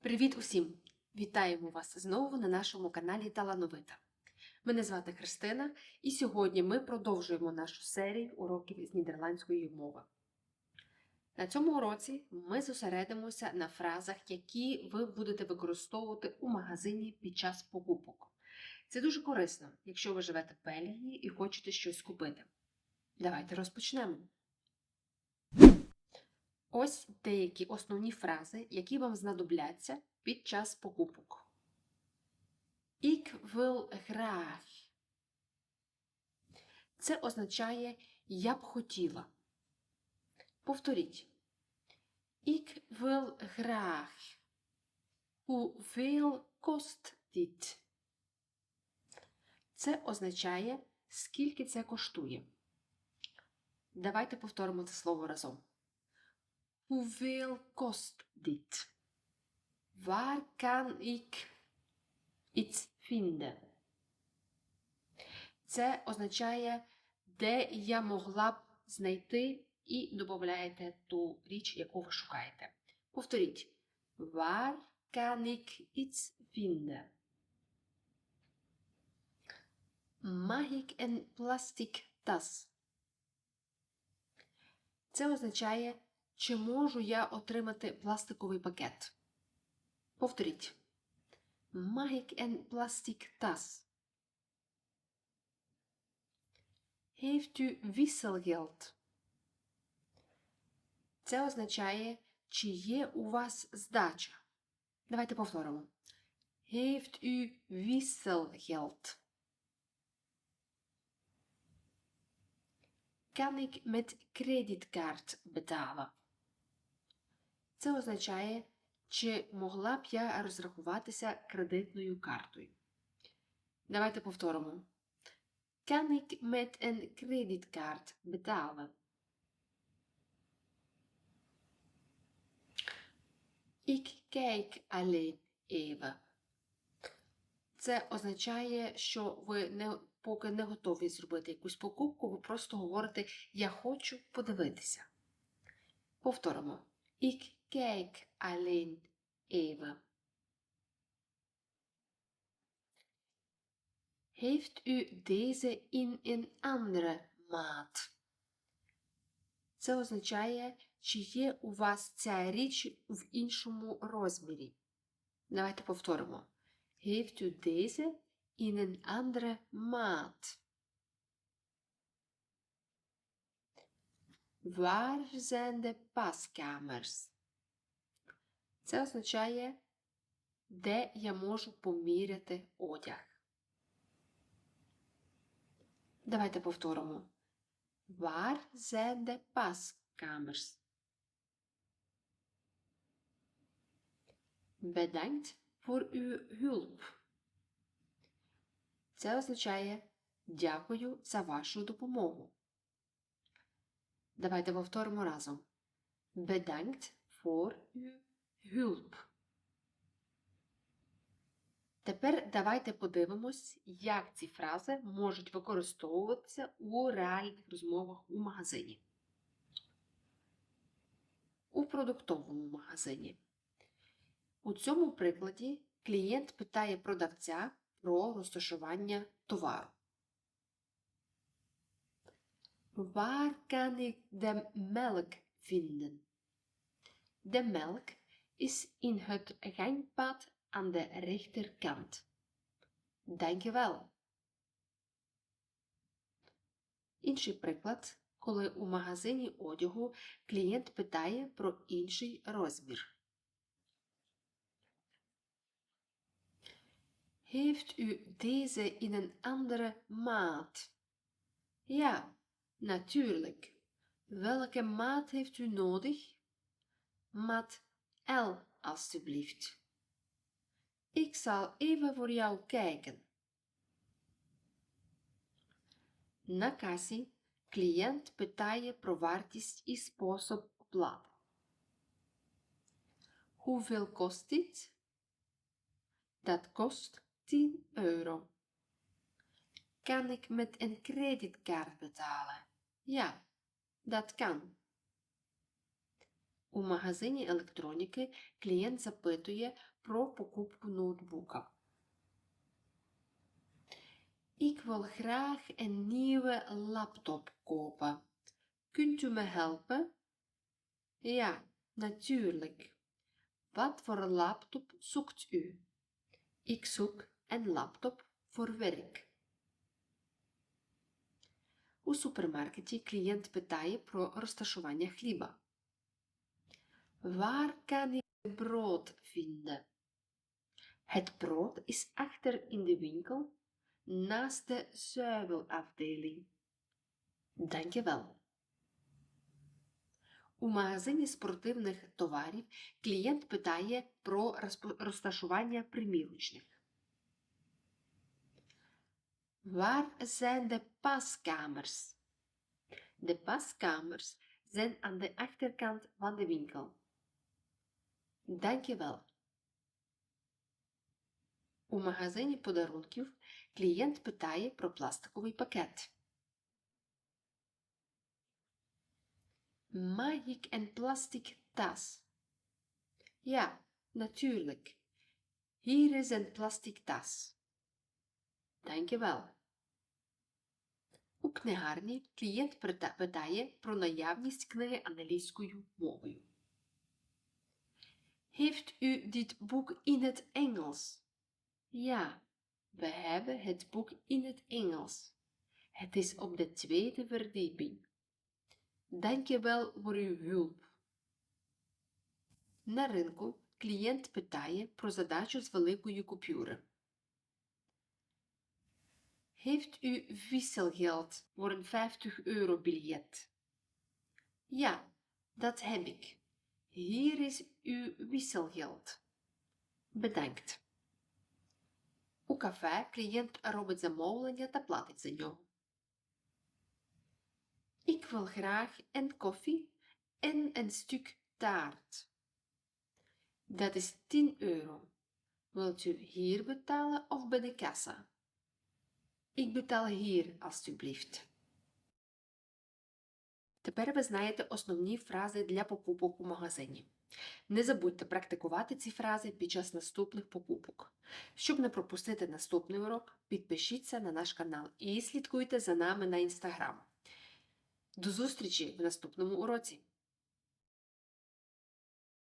Привіт усім! Вітаємо вас знову на нашому каналі Талановита. Мене звати Христина, і сьогодні ми продовжуємо нашу серію уроків з нідерландської мови. На цьому уроці ми зосередимося на фразах, які ви будете використовувати у магазині під час покупок. Це дуже корисно, якщо ви живете в Бельгії і хочете щось купити. Давайте розпочнемо. Ось деякі основні фрази, які вам знадобляться під час покупок. Ik wil graag. Це означає я б хотіла. Повторіть. Ik wil graag. Hoeveel kost dit? Це означає, скільки це коштує. Давайте повторимо це слово разом. Hoeveel kost dit? Waar kan ik iets vinden? Це означає, де я могла б знайти і додаєте ту річ, яку ви шукаєте. Повторіть. Waar kan ik iets vinden? Mag ik een plastic tas? Це означає, чи можу я отримати пластиковий пакет? Повторіть. Mag ik een plastic tas? Heeft wisselgeld? Це означає, чи є у вас здача. Давайте повторимо. Heeft u wisselgeld? Kan ik met creditkaart betalen? Це означає, чи могла б я розрахуватися кредитною картою. Давайте повторимо. Kan ik met een creditkaart betalen? Ik kijk alleen even. Це означає, що ви не, поки не готові зробити якусь покупку, ви просто говорите Я хочу подивитися. Повторимо. Ik kijk alleen even. Heeft u deze in een andere maat? Це означає, чи є у вас ця річ в іншому розмірі. Давайте повторимо. Heeft u deze in een andere maat? Waar zijn de paskamers? Це означає, де я можу поміряти одяг. Давайте повторимо. Waar zijn de paskamers? Bedankt voor uw hulp. Це означає дякую за вашу допомогу. Давайте повторимо разом. Bedankt voor uw hulp. Тепер давайте подивимось, як ці фрази можуть використовуватися у реальних розмовах у магазині. У продуктовому магазині. У цьому прикладі клієнт питає продавця про розташування товару. Waar kan ik de melk vinden? De melk is in het gangpad aan de rechterkant. Dankjewel. Інший приклад, коли у магазині одягу клієнт питає про інший розмір. Heeft u deze in een andere maat? Ja, natuurlijk. Welke maat heeft u nodig? Maat El, alstublieft. Ik zal even voor jou kijken. Na kasi je pytaje prowartist i op opłaty. Hoeveel kost dit? Dat kost 10 euro. Kan ik met een creditcard betalen? Ja, dat kan. У магазині електроніки клієнт запитує про покупку ноутбука. Ik wil graag een nieuwe laptop kopen. Kunt u me helpen? Ja, natuurlijk. Wat voor laptop zoekt u? Ik zoek een laptop voor werk. У супермаркеті клієнт питає про розташування хліба. Waar kan ik brood vinden? Het brood is achter in de winkel, naast de zuivelafdeling. Dankjewel. У магазині спортивних товарів клієнт питає про розпо- розташування примірочних. Waar zijn de paskamers? De paskamers zijn aan de achterkant van de winkel. Dankjewel. У магазині подарунків клієнт питає про пластиковий пакет. Mag ik een plastic tas? Ja, natuurlijk. Hier is een plastic tas. Dankjewel. У книгарні клієнт питає про наявність книги англійською мовою. Heeft u dit boek in het Engels? Ja, we hebben het boek in het Engels. Het is op de tweede verdieping. Dankjewel voor uw hulp. На ринку клієнт питає про задачу з великої купюри. Heeft u wisselgeld voor een 50 euro biljet? Ja, dat heb ik. Hier is uw wisselgeld. Bedankt. У кафе клієнт робить замовлення та платить за нього. Ik wil graag een koffie en een stuk taart. Dat is 10 euro. Wilt u hier betalen of bij de kassa? Ik betaal hier, alstublieft. Тепер ви знаєте основні фрази для покупок у магазині. Не забудьте практикувати ці фрази під час наступних покупок. Щоб не пропустити наступний урок, підпишіться на наш канал і слідкуйте за нами на інстаграм. До зустрічі в наступному уроці!